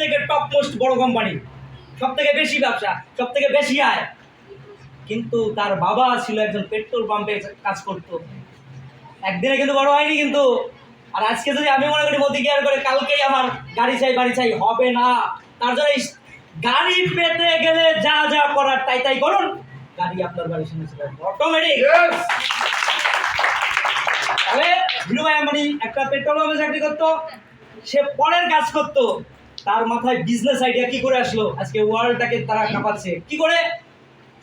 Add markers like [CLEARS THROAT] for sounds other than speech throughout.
থেকে top most বড় company সব থেকে বেশি ব্যবসা সব থেকে বেশি আয়। কিন্তু তার বাবা ছিল একজন পেট্রোল পাম্পে কাজ করতো। একদিনে কিন্তু বড় হয়নি কিন্তু। আর আজকে যদি আমি মনে করি মোদি কেয়ার করে কালকেই আমার গাড়ি চাই বাড়ি চাই হবে না। তার জন্য গাড়ি পেতে গেলে যা যা করার তাই তাই করুন। গাড়ি আপনার বাড়ির সামনে চলে অটোমেটিক তাহলে ধীরুভাই আম্বানি একটা পেট্রোল পাম্পে চাকরি করতো সে পরের কাজ করতো। তার মাথায় বিজনেস আইডিয়া কি করে আসলো? আজকে ওয়ার্ল্ডটাকে তারা কাঁপাচ্ছে। কি করে?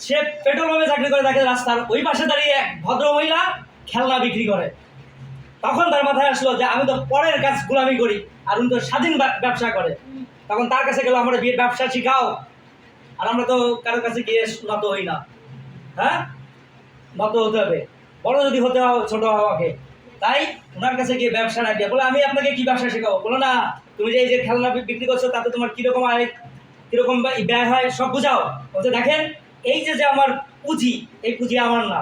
সে পেট্রোল পাম্পে চাকরি করে, দেখে রাস্তার ওই পাশে দাঁড়িয়ে এক ভদ্র মহিলা খেলনা বিক্রি করে। তখন তার মাথায় আসলো যে, আমি তো পরের কাজ গুলামি করি, আর উনি তো স্বাধীন ব্যবসা করে। তখন তার কাছে গেল, আমরা বিয়ে ব্যবসা শিখাও, আর আমরা তো কারোর কাছে গিয়ে নত হই না। হ্যাঁ? নত হতে হবে। বড় যদি হতে হও ছোট হওয়াকে। তাই ওনার কাছে গিয়ে ব্যবসা না দিয়ে বলে, আমি আপনাকে কি ব্যবসা শেখাবো? বলো, না, তুমি যে এই যে খেলনা বিক্রি করছ, তাতে তোমার কীরকম আয়, কীরকম ব্যয় হয়, সব বুঝাও। বলছে, দেখেন, এই যে যে আমার পুঁজি, এই পুঁজি আমার না।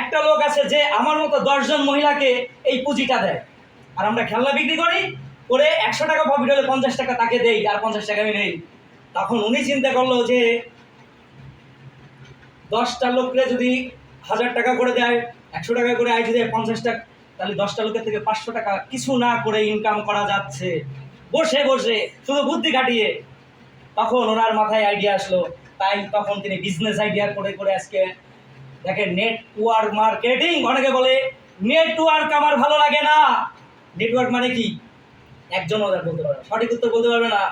একটা লোক আছে যে আমার মতো দশজন মহিলাকে এই পুঁজিটা দেয়। আর আমরা খেলনা বিক্রি করি, করে একশো টাকা প্রফিট হলে পঞ্চাশ টাকা তাকে দেই, আর পঞ্চাশ টাকা আমি নেই। তখন উনি চিন্তা করল যে, দশটা লোকরে যদি হাজার টাকা করে দেয়, একশো টাকা করে আয় যদি পঞ্চাশ টাকা তাহলে দশটা লোকের থেকে পাঁচশো টাকা কিছু না করে ইনকাম করা যাচ্ছে। বসে বসে শুধু বুদ্ধি কাটিয়ে তখন ওনার মাথায় আইডিয়া আসলো। তাই তখন তিনি বিজনেস আইডিয়া করে করে আজকে দেখেন নেটওয়ার্ক মার্কেটিং অনেকে বলে নেটওয়ার্ক আমার ভালো লাগে না। নেটওয়ার্ক মানে কি? একজন ওদের বলতে পারবে সঠিক উত্তর বলতে পারবে না।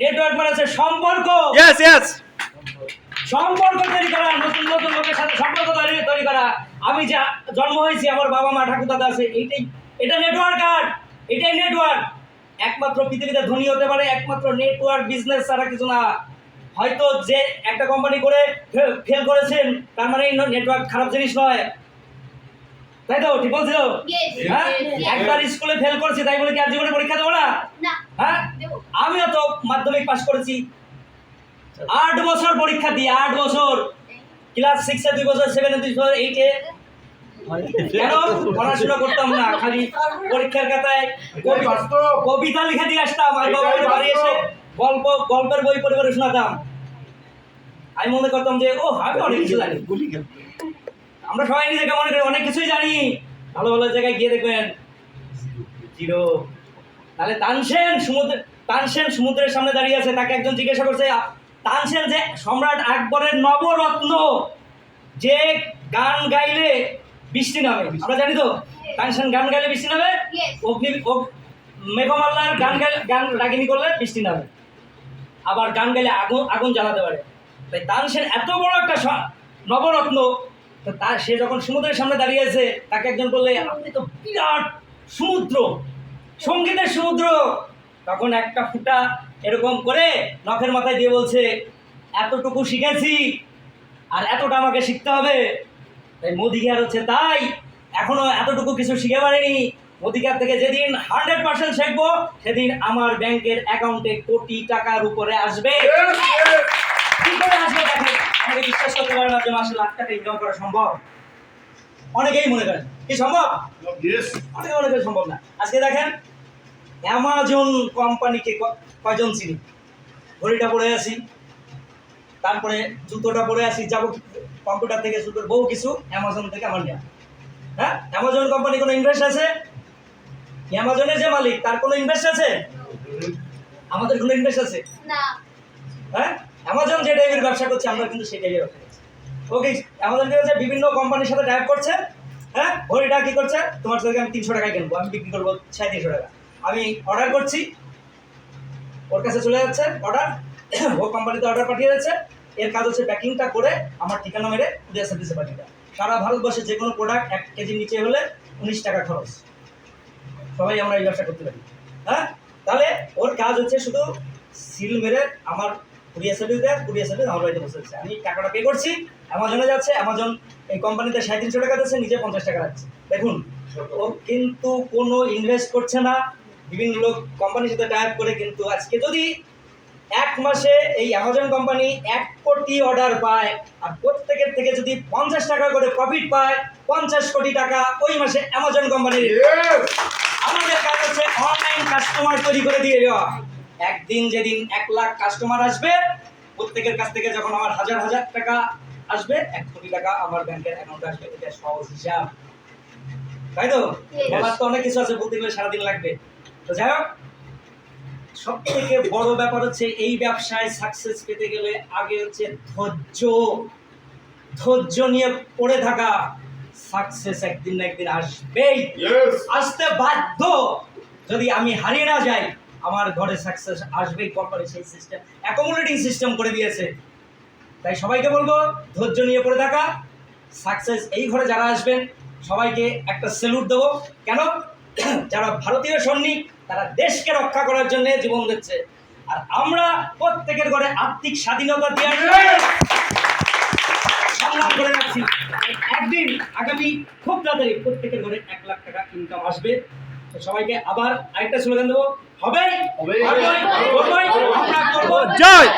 নেটওয়ার্ক মানে হচ্ছে সম্পর্ক. সম্পর্ক তৈরি করা নতুন নতুন লোকের সাথে সম্পর্ক তৈরি তৈরি করা। আমি যা জন্ম হয়েছি আমার বাবা মা ঠাকুর দাদা আছে এইটাই এটা নেটওয়ার্ক আর এটাই নেটওয়ার্ক একমাত্র পৃথিবীতে ধনী হতে পারে একমাত্র নেটওয়ার্ক বিজনেস ছাড়া কিছু না। হয়তো যে একটা কোম্পানি করে ফেল করেছেন তার মানে নেটওয়ার্ক খারাপ জিনিস নয়। তাই তো ঠিক বলছিল. হ্যাঁ? একবার স্কুলে ফেল করেছি তাই বলে কি আর জীবনে পরীক্ষা দেবো না? না হ্যাঁ? আমিও তো মাধ্যমিক পাশ করেছি। আট বছর পরীক্ষা দিয়ে আট বছর। ক্লাস সিক্সে দুই বছর সেভেনে দুই বছর এইটে কেন? পড়াশোনা করতাম না খালি পরীক্ষার খাতায় কবিতা লিখে দিয়ে আসতাম আর বাড়ি এসে গল্প গল্পের বই পড়ে পড়ে শোনাতাম। আমি মনে করতাম যে ও আমি অনেক কিছু জানি। আমরা সবাই নিজেকে মনে করি অনেক কিছুই জানি। ভালো ভালো জায়গায় গিয়ে দেখবেন জিরো। তাহলে তানসেন সমুদ্র তানসেন সমুদ্রের সামনে দাঁড়িয়ে আছে তাকে একজন জিজ্ঞাসা করছে "আ- তানসেন যে সম্রাট আকবরের নবরত্ন যে গান গাইলে বৃষ্টি নামে। আমরা জানি তো? তানসেন গান গাইলে বৃষ্টি নামে. অগ্নি অগ- মেঘমাল্লার গান গাইলে গান রাগিনী করলে বৃষ্টি নামে। আবার গান গাইলে আগুন আগুন জ্বালাতে পারে। তাই তানসেন এত বড় একটা নবরত্ন তো তার সে যখন সমুদ্রের সামনে দাঁড়িয়ে আছে তাকে একজন বললে আপনি তো বিরাট সমুদ্র সঙ্গীতের সমুদ্র তখন একটা ফুটা এরকম করে নখের মাথায় দিয়ে বলছে এতটুকু শিখেছি আর এতটা আমাকে শিখতে হবে। তাই মোদিকার হচ্ছে তাই এখনও এতটুকু কিছু শিখে পারিনি। মোদিকার থেকে যেদিন হান্ড্রেড পার্সেন্ট শিখব সেদিন আমার ব্যাংকের অ্যাকাউন্টে কোটি টাকার উপরে আসবে। কি করে আসবে দেখেন? অনেকে বিশ্বাস করতে পারে না যে মাসে লাখ টাকা ইনকাম করা সম্ভব। অনেকেই মনে করেন কি সম্ভব? অনেকে মনে করেন সম্ভব না। আজকে দেখেন অ্যামাজন কোম্পানিকে ক- কয়জন চিনি? ঘড়িটা পরে আছি। তারপরে জুতোটা পরে আসি যাব কম্পিউটার থেকে করে বহু কিছু অ্যামাজন থেকে আমার নেওয়া। হ্যাঁ? অ্যামাজন কোম্পানি কোনো ইনভেস্ট আছে? অ্যামাজনের যে মালিক তার কোনো ইনভেস্ট আছে? আমাদের কোনো ইনভেস্ট আছে? হ্যাঁ? অ্যামাজন যে টাইপের ব্যবসা করছে আমরা কিন্তু সেই টাইপের ব্যবসা করছি। ওকে অ্যামাজন কি হচ্ছে বিভিন্ন কোম্পানির সাথে টাইপ করছে। হ্যাঁ? ঘড়িটা কি করছে? তোমার থেকে আমি তিনশো টাকায় কিনবো আমি বিক্রি করব সাড়ে তিনশো টাকা। আমি অর্ডার করছি। ওর কাছে চলে যাচ্ছে অর্ডার [CLEARS THROAT] ও কোম্পানিতে অর্ডার পাঠিয়ে যাচ্ছে এর কাজ হচ্ছে প্যাকিংটা করে আমার ঠিকানা মেরে কুরিয়ার সার্ভিসে পাঠিয়ে দেয় সারা ভারতবর্ষে যে কোনো প্রোডাক্ট এক কেজির নিচে হলে উনিশ টাকা খরচ। সবাই আমরা এই ব্যবসা করতে পারি। হ্যাঁ? তাহলে ওর কাজ হচ্ছে শুধু সিল মেরে আমার কুরিয়ার সার্ভিস দেয় কুরিয়ার সার্ভিস আমার বাড়িতে বসে দিচ্ছে। আমি টাকাটা পে করছি, অ্যামাজনে যাচ্ছে। অ্যামাজন এই কোম্পানিতে সাঁত্রিশশো টাকা দিচ্ছে, নিজে পঞ্চাশ টাকা রাখছে। দেখুন, ও কিন্তু কোনো ইনভেস্ট করছে না। বিভিন্ন লোক কোম্পানির সাথে টাইপ করে কিন্তু আজকে যদি এক মাসে এই অ্যামাজন কোম্পানি এক কোটি অর্ডার পায় আর প্রত্যেকের থেকে যদি পঞ্চাশ টাকা করে প্রফিট পায় পঞ্চাশ কোটি টাকা ওই মাসে অ্যামাজন কোম্পানির আমাদের কাজ হচ্ছে অনলাইন কাস্টমার তৈরি করে দিয়ে দেওয়া। একদিন যেদিন এক লাখ কাস্টমার আসবে প্রত্যেকের কাছ থেকে যখন আমার হাজার হাজার টাকা আসবে এক কোটি টাকা আমার ব্যাংকের অ্যাকাউন্টে আসবে এটা সহজ হিসাব। তাই তো. বলার তো অনেক কিছু আছে বলতে গেলে সারাদিন লাগবে। তো যাই হোক সব থেকে বড় ব্যাপার হচ্ছে এই ব্যবসায় সাকসেস পেতে গেলে আগে হচ্ছে ধৈর্য ধৈর্য নিয়ে পড়ে থাকা সাকসেস একদিন না একদিন আসবেই। আসতে বাধ্য। যদি আমি হারিয়ে না যাই আমার ঘরে সাকসেস আসবেই কোম্পানি সেই সিস্টেম অ্যাকোমোডেটিং সিস্টেম করে দিয়েছে। তাই সবাইকে বলব ধৈর্য নিয়ে পড়ে থাকা। সাকসেস এই ঘরে যারা আসবেন সবাইকে একটা সেলুট দেবো। কেন? [COUGHS] যারা ভারতীয় সৈনিক তারা দেশকে রক্ষা করার জন্য জীবন দিচ্ছে। আর আমরা প্রত্যেকের ঘরে আর্থিক স্বাধীনতা দিয়ে সংগ্রাম করে যাচ্ছি একদিন আগামী খুব তাড়াতাড়ি প্রত্যেকের ঘরে এক লাখ টাকা ইনকাম আসবে। তো সবাইকে আবার আরেকটা স্লোগান দেবো হবে হবে। আমরা করব। জয়!